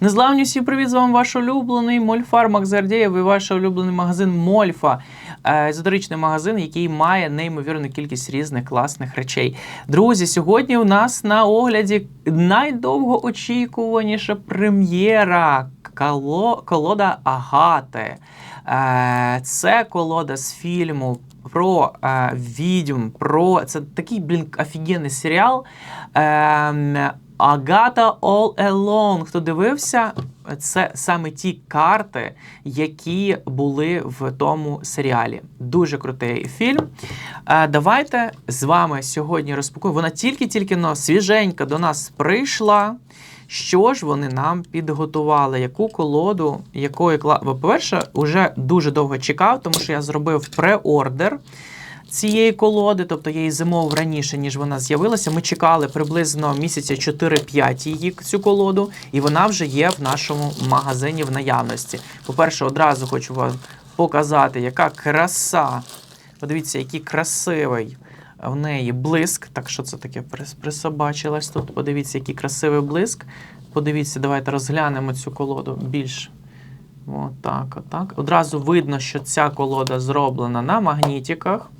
Незламні всі привіт, з вами ваш улюблений Мольфар Макзардєєв і ваш улюблений магазин Мольфа. Е, Езотеричний магазин, який має неймовірну кількість різних класних речей. Друзі, сьогодні у нас на огляді найдовгоочікуваніша прем'єра коло- колода Агати. Е, Це колода з фільму про е, відьм, про це такий, блін, офігенний серіал. Е, Агата All Alone. Хто дивився, це саме ті карти, які були в тому серіалі. Дуже крутий фільм. Е, Давайте з вами сьогодні розпакуємо. Вона тільки-тільки но свіженька до нас прийшла. Що ж вони нам підготували? Яку колоду, якої. По-перше, вже дуже довго чекав, тому що я зробив преордер цієї колоди, тобто я її замовив раніше, ніж вона з'явилася. Ми чекали приблизно місяця 4-5 її цю колоду, і вона вже є в нашому магазині в наявності. По-перше, одразу хочу вам показати, яка краса. Подивіться, який красивий в неї блиск. Так що це таке прис- присобачилось тут? Подивіться, який красивий блиск. Подивіться, давайте розглянемо цю колоду більш. Отак, отак. Одразу видно, що ця колода зроблена на магнітиках.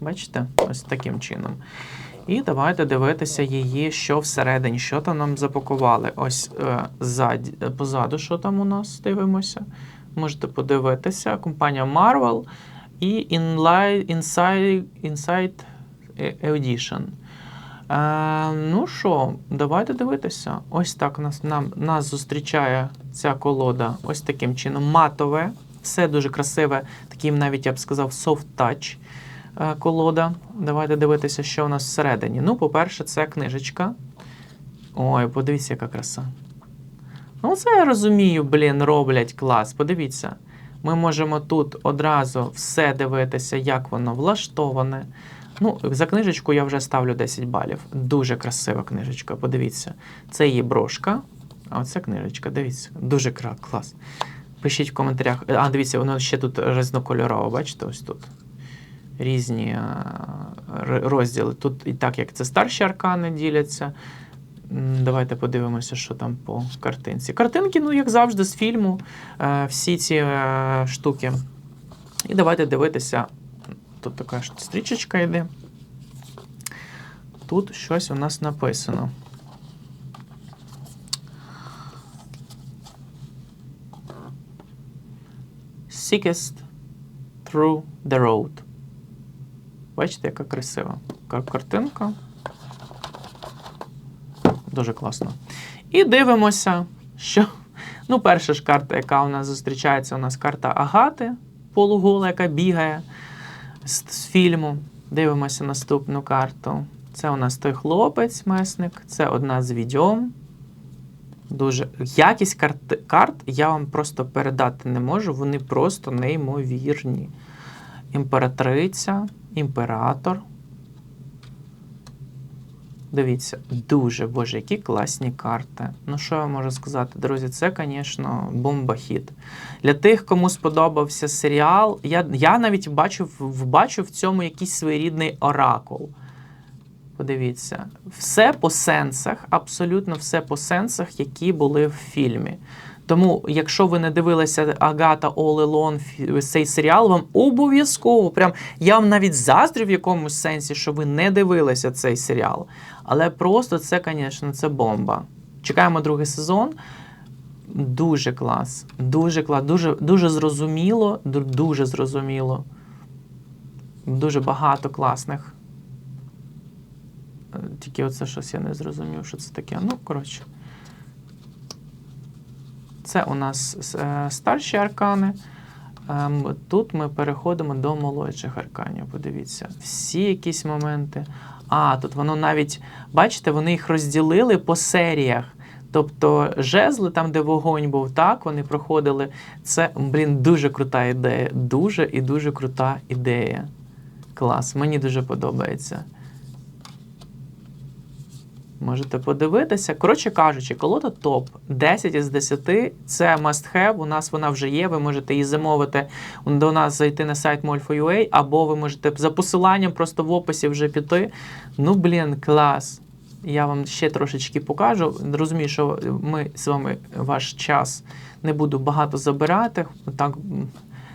Бачите? Ось таким чином. І давайте дивитися її, що всередині, що там нам запакували. Ось е, ззаді, е, позаду, що там у нас дивимося. Можете подивитися. Компанія Marvel і Inside, Inside Edition. Е, ну що, давайте дивитися. Ось так нас, нам, нас зустрічає ця колода. Ось таким чином. Матове. Все дуже красиве. Таким навіть я б сказав, soft touch е, колода. Давайте дивитися, що у нас всередині. Ну, по-перше, це книжечка. Ой, подивіться, яка краса. Ну, це я розумію, блін, роблять клас. Подивіться. Ми можемо тут одразу все дивитися, як воно влаштоване. Ну, за книжечку я вже ставлю 10 балів. Дуже красива книжечка, подивіться. Це її брошка, а оце книжечка, дивіться. Дуже клас. Пишіть в коментарях. А, дивіться, воно ще тут різнокольорово, бачите, ось тут. Різні розділи. Тут і так, як це старші аркани діляться. Давайте подивимося, що там по картинці. Картинки, ну, як завжди, з фільму, е, всі ці е, штуки. І давайте дивитися. Тут така стрічечка йде. Тут щось у нас написано. Sickest through the road. Бачите, яка красива картинка. Дуже класно. І дивимося, що. Ну, перша ж карта, яка у нас зустрічається, у нас карта Агати, полугола, яка бігає з, з фільму. Дивимося наступну карту. Це у нас той хлопець, месник, це одна з відьом. Дуже якість карт, карт я вам просто передати не можу, вони просто неймовірні. Імператриця, імператор. Дивіться, дуже боже, які класні карти. Ну, що я можу сказати, друзі, це, звісно, бомба-хіт. Для тих, кому сподобався серіал, я, я навіть бачу, в- бачу в цьому якийсь своєрідний оракул. Подивіться, все по сенсах, абсолютно все по сенсах, які були в фільмі. Тому, якщо ви не дивилися Агата All Alone, цей серіал, вам обов'язково, прям я вам навіть заздрю в якомусь сенсі, що ви не дивилися цей серіал. Але просто це, звісно, це бомба. Чекаємо другий сезон. Дуже клас. Дуже клас. Дуже, дуже зрозуміло. Дуже зрозуміло. Дуже багато класних. Е, Тільки оце щось я не зрозумів, що це таке. Ну, коротше. Це у нас е, старші аркани. Ем, Тут ми переходимо до молодших арканів. Подивіться, всі якісь моменти. А, тут воно навіть, бачите, вони їх розділили по серіях. Тобто жезли, там, де вогонь був, так, вони проходили. Це, блін, дуже крута ідея. Дуже і дуже крута ідея. Клас, мені дуже подобається. Можете подивитися. Коротше кажучи, колода топ 10 із 10 це must have. У нас вона вже є. Ви можете її замовити до нас зайти на сайт Molfo.ua, або ви можете за посиланням просто в описі вже піти. Ну, блін, клас. Я вам ще трошечки покажу. Розумію, що ми з вами ваш час не буду багато забирати. Так,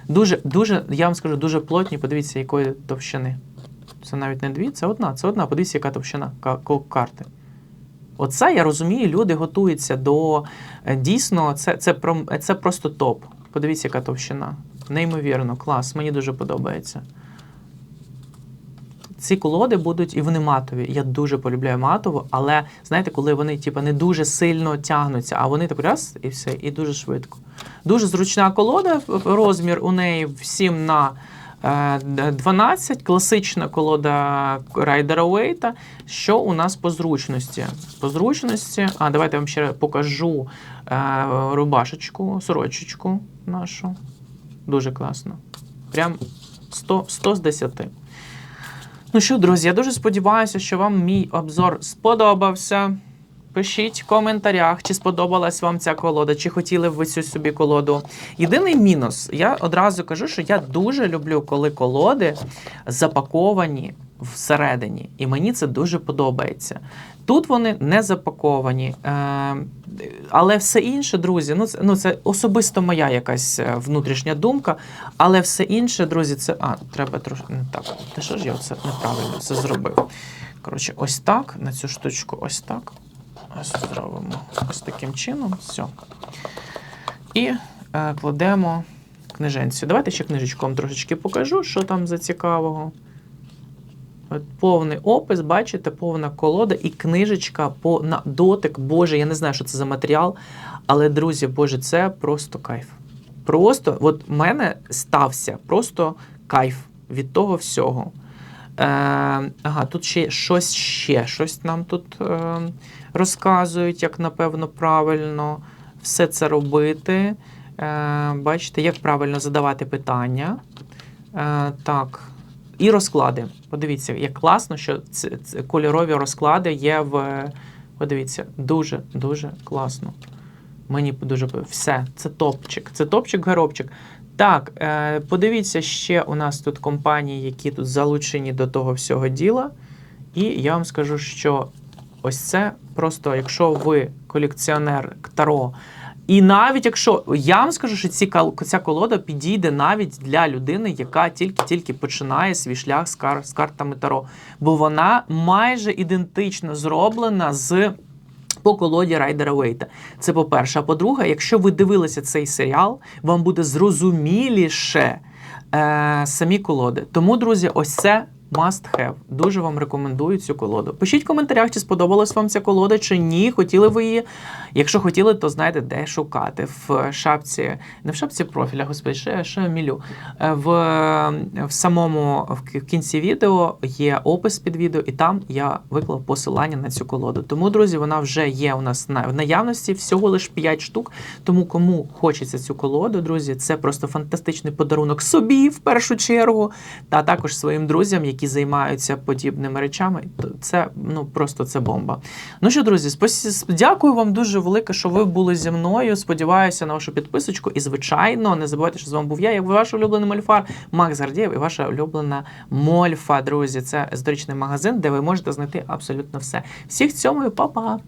дуже, дуже, я вам скажу, дуже плотні. Подивіться, якої товщини. Це навіть не дві, це одна. Це одна. Подивіться, яка товщина карти. Оце я розумію, люди готуються до е, дійсно, це, це, це просто топ. Подивіться, яка товщина. Неймовірно, клас, мені дуже подобається. Ці колоди будуть і вони матові. Я дуже полюбляю матову, але знаєте, коли вони типу, не дуже сильно тягнуться, а вони так раз і все, і дуже швидко. Дуже зручна колода, розмір у неї 7 на 12, класична колода Райдера Уейта. Що у нас по зручності? По зручності, а давайте я вам ще покажу е, рубашечку, сорочечку нашу. Дуже класно. Прям 100, 100 з 10. Ну що, друзі, я дуже сподіваюся, що вам мій обзор сподобався. Пишіть в коментарях, чи сподобалась вам ця колода, чи хотіли б ви цю собі колоду. Єдиний мінус, я одразу кажу, що я дуже люблю, коли колоди запаковані всередині, і мені це дуже подобається. Тут вони не запаковані, е, але все інше, друзі, ну це, ну це особисто моя якась е, внутрішня думка. Але все інше, друзі, це. А, треба трошки не так. Та що ж я це неправильно це зробив? Коротше, ось так, на цю штучку, ось так. Ось зробимо ось таким чином. Все. І е, кладемо книженцю. Давайте ще книжечку вам трошечки покажу, що там за цікавого. От повний опис, бачите, повна колода і книжечка по на дотик. Боже, я не знаю, що це за матеріал. Але, друзі, Боже, це просто кайф. Просто, от в мене стався просто кайф від того всього. Е, ага, тут ще щось ще, щось нам тут е, розказують, як напевно правильно все це робити. Е, бачите, як правильно задавати питання. Е, так. І розклади. Подивіться, як класно, що ці, ці кольорові розклади є в. Подивіться, дуже, дуже класно. Мені дуже все. Це топчик. Це топчик, горобчик. Так, е, подивіться ще у нас тут компанії, які тут залучені до того всього діла. І я вам скажу, що ось це просто, якщо ви колекціонер Таро, і навіть якщо я вам скажу, що ці, ця колода підійде навіть для людини, яка тільки-тільки починає свій шлях з, кар, з картами Таро, бо вона майже ідентично зроблена з по колоді Райдера Вейта. Це по-перше. А по-друге, якщо ви дивилися цей серіал, вам буде зрозуміліше е, самі колоди. Тому, друзі, ось це must have. Дуже вам рекомендую цю колоду. Пишіть в коментарях, чи сподобалась вам ця колода, чи ні. Хотіли ви її. Якщо хотіли, то знаєте, де шукати. В шапці, не в шапці профіля, господи, що я мілю. Е, В, в самому в кінці відео є опис під відео, і там я виклав посилання на цю колоду. Тому, друзі, вона вже є у нас в наявності всього лише 5 штук. Тому кому хочеться цю колоду, друзі, це просто фантастичний подарунок собі в першу чергу, та також своїм друзям, які займаються подібними речами. То Це ну просто це бомба. Ну що, друзі, спасі... дякую вам дуже велике, що ви були зі мною. Сподіваюся на вашу підписочку. І, звичайно, не забувайте, що з вами був я, як ваш улюблений мольфар Макс Гардієв і ваша улюблена Мольфа. Друзі, це історичний магазин, де ви можете знайти абсолютно все. Всіх цьому, па-па!